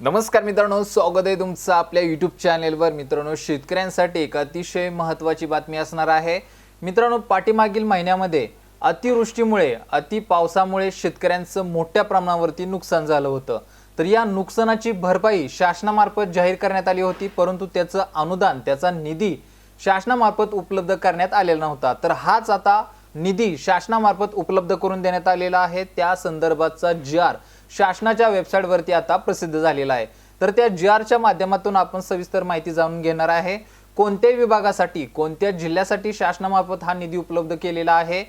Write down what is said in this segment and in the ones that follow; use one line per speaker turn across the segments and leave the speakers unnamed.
नमस्कार मित्रांनो स्वागत आहे तुमचं आपल्या यूट्यूब चॅनेलवर मित्रांनो शेतकऱ्यांसाठी एक अतिशय महत्त्वाची बातमी असणार आहे. मित्रांनो पाठीमागील महिन्यामध्ये अतिवृष्टीमुळे अति पावसामुळे शेतकऱ्यांचं मोठ्या प्रमाणावरती नुकसान झालं होतं. तर या नुकसानाची भरपाई शासनामार्फत जाहीर करण्यात आली होती परंतु त्याचं अनुदान त्याचा निधी शासनामार्फत उपलब्ध करण्यात आलेला नव्हता. तर हाच आता निधी शासनामार्फत उपलब्ध करून देण्यात आलेला आहे. त्या संदर्भातचा जी आर शासनाच्या वेबसाईटवरती आता प्रसिद्ध झालेला आहे. तर त्या जी आरच्या माध्यमातून आपण सविस्तर माहिती जाणून घेणार आहे. कोणत्या विभागासाठी कोणत्या जिल्ह्यासाठी शासनामार्फत हा निधी उपलब्ध केलेला आहे?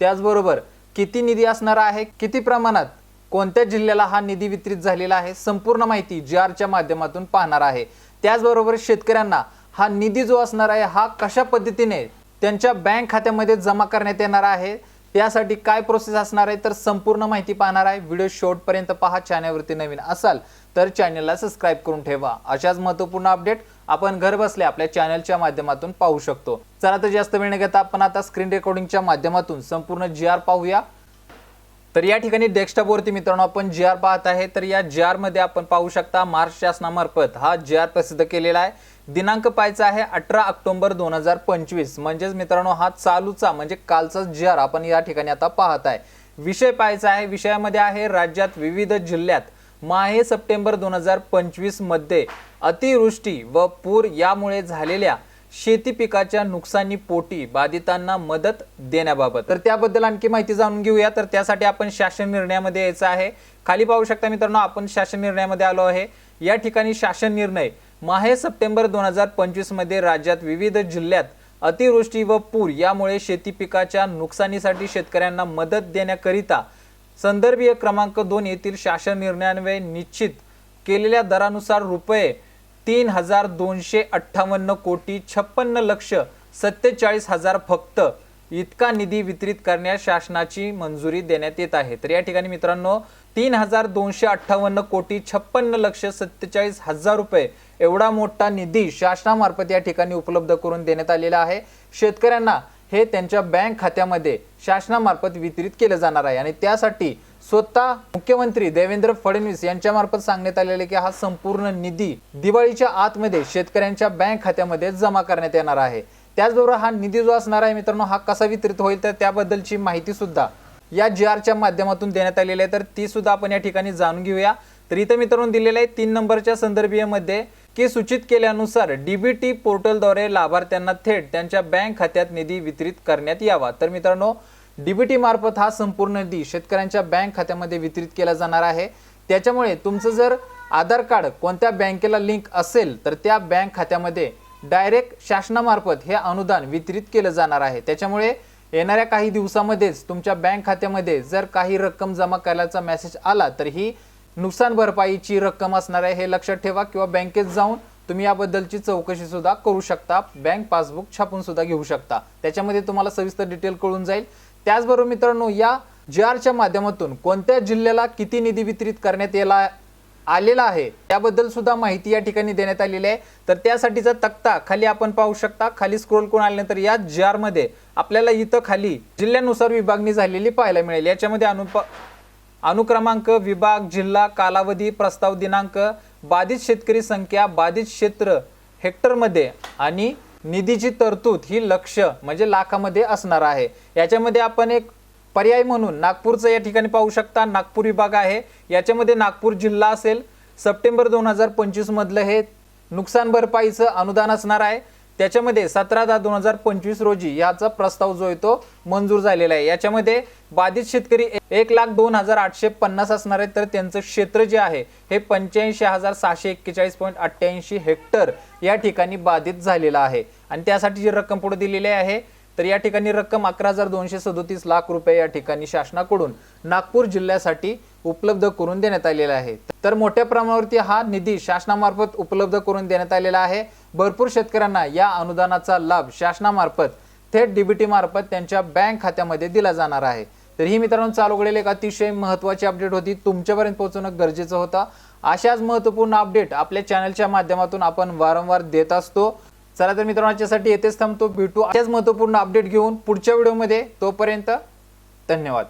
त्याचबरोबर किती निधी असणार आहे? किती प्रमाणात कोणत्या जिल्ह्याला हा निधी वितरित झालेला आहे? संपूर्ण माहिती जी आरच्या माध्यमातून पाहणार आहे. त्याचबरोबर शेतकऱ्यांना हा निधी जो असणार आहे हा कशा पद्धतीने त्यांच्या बँक खात्यामध्ये जमा करण्यात येणार आहे? त्यासाठी काय प्रोसेस असणार आहे तर संपूर्ण माहिती पाहणार आहे. व्हिडिओ शेवटपर्यंत पहा. चॅनलवरती नवीन असाल तर चॅनलला सबस्क्राईब करून ठेवा. अशाच महत्त्वपूर्ण अपडेट आपण घर बसल्या आपल्या चॅनलच्या माध्यमातून पाहू शकतो. चला तर जास्त वेळ न घेता आपण आता स्क्रीन रेकॉर्डिंगच्या माध्यमातून संपूर्ण जी आर पाहूया. तर या ठिकाणी डेस्कटॉपवरती मित्रांनो आपण जी आर पाहत आहे. तर या जी आरमध्ये आपण पाहू शकता महाराष्ट्र शासनामार्फत हा जी आर प्रसिद्ध केलेला आहे. दिनांक पाहायचा आहे अठरा ऑक्टोबर दोन हजार पंचवीस. म्हणजेच मित्रांनो हा चालूचा म्हणजे कालचा जर आपण या ठिकाणी आता पाहत आहे. विषय पाहायचा आहे. विषयामध्ये आहे राज्यात विविध जिल्ह्यात माहे सप्टेंबर दोन हजार पंचवीसमध्ये अतिवृष्टी व पूर यामुळे झालेल्या शेती पिकाच्या नुकसानी पोटी बाधितांना मदत देण्याबाबत. तर त्याबद्दल आणखी माहिती जाणून घेऊया. तर त्यासाठी आपण शासन निर्णयामध्ये यायचं आहे. खाली पाहू शकता मित्रांनो आपण शासन निर्णयामध्ये आलो आहे. या ठिकाणी शासन निर्णय माहे सप्टेंबर दोन हजार पंचवीसमध्ये राज्यात विविध जिल्ह्यात अतिवृष्टी व पूर यामुळे शेती पिकाच्या नुकसानीसाठी शेतकऱ्यांना मदत देण्याकरिता संदर्भीय क्रमांक दोन येथील शासन निर्णयान्वये निश्चित केलेल्या दरानुसार रुपये तीन हजार दोनशे अठ्ठावन्न कोटी छप्पन्न लक्ष सत्तेचाळीस हजार फक्त इतका निधी वितरित करण्यास शासनाची मंजुरी देण्यात येत आहे. तर या ठिकाणी मित्रांनो तीन हजार दोनशे अठ्ठावन्न कोटी छप्पन्न लक्ष सत्तेचाळीस हजार रुपये एवढा मोठा निधी शासनामार्फत या ठिकाणी उपलब्ध करून देण्यात आलेला आहे. शेतकऱ्यांना हे त्यांच्या बँक खात्यामध्ये शासनामार्फत वितरित केलं जाणार आहे. आणि त्यासाठी स्वतः मुख्यमंत्री देवेंद्र फडणवीस यांच्या मार्फत सांगण्यात आलेले की हा संपूर्ण निधी दिवाळीच्या आतमध्ये शेतकऱ्यांच्या बँक खात्यामध्ये जमा करण्यात येणार आहे. त्याचबरोबर हा निधी जो असणार आहे मित्रांनो हा कसा वितरित होईल तर त्याबद्दलची माहिती सुद्धा या जी आरच्या माध्यमातून देण्यात आलेली आहे. तर ती सुद्धा आपण या ठिकाणी जाणून घेऊया. तर इथं मित्रांनो दिलेलं आहे तीन नंबरच्या संदर्भीयमध्ये की सूचित केल्यानुसार डीबीटी पोर्टलद्वारे लाभार्थ्यांना थेट त्यांच्या बँक खात्यात निधी वितरित करण्यात यावा. तर मित्रांनो डीबीटी मार्फत हा संपूर्ण निधी शेतकऱ्यांच्या बँक खात्यामध्ये वितरित केला जाणार आहे. त्याच्यामुळे तुमचं जर आधार कार्ड कोणत्या बँकेला लिंक असेल तर त्या बँक खात्यामध्ये डायरेक्ट शासनामार्फत हे अनुदान वितरित केलं जाणार आहे. त्याच्यामुळे येणाऱ्या काही दिवसामध्येच तुमच्या बँक खात्यामध्ये जर काही रक्कम जमा करायचा मेसेज आला तर ही नुकसान भरपाईची रक्कम असणार आहे हे लक्षात ठेवा किंवा बँकेत जाऊन तुम्ही याबद्दलची चौकशी सुद्धा करू शकता. बँक पासबुक छापून सुद्धा घेऊ शकता. त्याच्यामध्ये तुम्हाला सविस्तर डिटेल कळून जाईल. त्याचबरोबर मित्रांनो या जी आरच्या माध्यमातून कोणत्या जिल्ह्याला किती निधी वितरित करण्यात याला आलेला आहे त्याबद्दल सुद्धा माहिती या ठिकाणी देण्यात आलेली आहे. तर त्यासाठीचा तक्ता खाली आपण पाहू शकता. खाली स्क्रोल करून आल्यानंतर या जी आरमध्ये आपल्याला इथं खाली जिल्ह्यानुसार विभागणी झालेली पाहायला मिळेल. याच्यामध्ये अनुप अनुक्रमांक विभाग जिल्हा कालावधी प्रस्ताव दिनांक बाधित शेतकरी संख्या बाधित क्षेत्र हेक्टरमध्ये आणि निधीची तरतूद ही लक्ष म्हणजे लाखामध्ये असणार आहे. याच्यामध्ये आपण एक पर्याय म्हणून नागपूरचं या ठिकाणी पाहू शकता. नागपूर विभाग आहे. याच्यामध्ये नागपूर जिल्हा असेल. सप्टेंबर दोन हजार पंचवीसमधलं हे नुकसान भरपाईचं अनुदान असणार आहे. त्याच्यामध्ये सतरा दहा दोन हजार पंचवीस रोजी याचा प्रस्ताव जो आहे तो मंजूर झालेला आहे. याच्यामध्ये बाधित शेतकरी एक लाख दोन हजार आठशे पन्नास असणार आहे. तर त्यांचं क्षेत्र जे आहे हे पंच्याऐंशी हजार सहाशे एक्केचाळीस पॉईंट अठ्ठ्याऐंशी हेक्टर या ठिकाणी बाधित झालेलं आहे. आणि त्यासाठी जी रक्कम पुढे दिलेली आहे तर या ठिकाणी रक्कम अकरा हजार दोनशे सदोतीस लाख रुपये या ठिकाणी शासनाकडून नागपूर जिल्ह्यासाठी उपलब्ध करून देण्यात आलेला आहे. तर मोठ्या प्रमाणावरती हा निधी शासनामार्फत उपलब्ध करून देण्यात आलेला आहे. भरपूर शेतकऱ्यांना या अनुदानाचा लाभ शासनामार्फत थेट डीबीटी मार्फत त्यांच्या बँक खात्यामध्ये दिला जाणार आहे. तर ही मित्रांनो चालू घडलेली एक अतिशय महत्त्वाची अपडेट होती. तुमच्यापर्यंत पोहोचवणं गरजेचं होतं. अशाच महत्त्वपूर्ण अपडेट आपल्या चॅनलच्या माध्यमातून आपण वारंवार देत असतो. चला तर मित्रांनो याच्यासाठी येथेच थांबतो. भेटू अशाच महत्त्वपूर्ण अपडेट घेऊन पुढच्या व्हिडिओमध्ये. तोपर्यंत धन्यवाद.